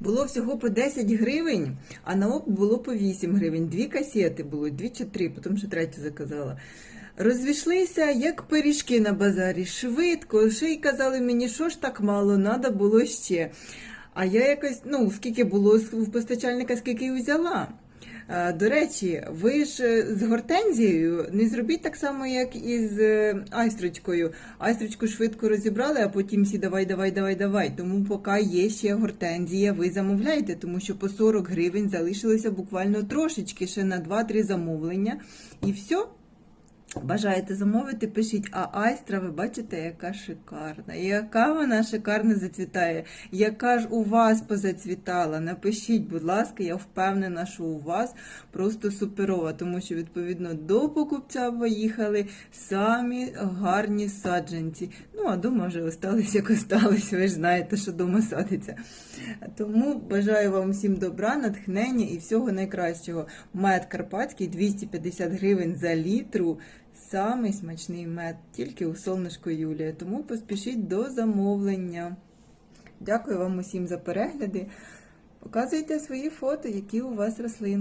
Було всього по 10 гривень, а на ОП було по 8 гривень. Дві касети було, дві чи три, потім ще третю заказала. Розвійшлися, як пиріжки на базарі, швидко. Ще й казали мені, що ж так мало, треба було ще. А я якось, ну, скільки було в постачальника, скільки й взяла. Е, До речі, ви ж е, з гортензією не зробіть так само, як і з е, айстрочкою. Айстрочку швидко розібрали, а потім всі давай, давай, давай, давай. Тому поки є ще гортензія, ви замовляєте, тому що по 40 гривень залишилося буквально трошечки ще на 2-3 замовлення. І все. Бажаєте замовити, пишіть, а айстра, ви бачите, яка шикарна. Яка вона шикарно зацвітає, яка ж у вас позацвітала. Напишіть, будь ласка, я впевнена, що у вас просто суперова, тому що, відповідно, до покупця поїхали самі гарні саджанці. Ну, а дома вже остались, як остались. Ви ж знаєте, що дома садиться. Тому бажаю вам всім добра, натхнення і всього найкращого. Мед карпатський 250 гривень за літру. Самий смачний мед, тільки у сонечко Юлія. Тому поспішіть до замовлення. Дякую вам усім за перегляди. Показуйте свої фото, які у вас рослинки.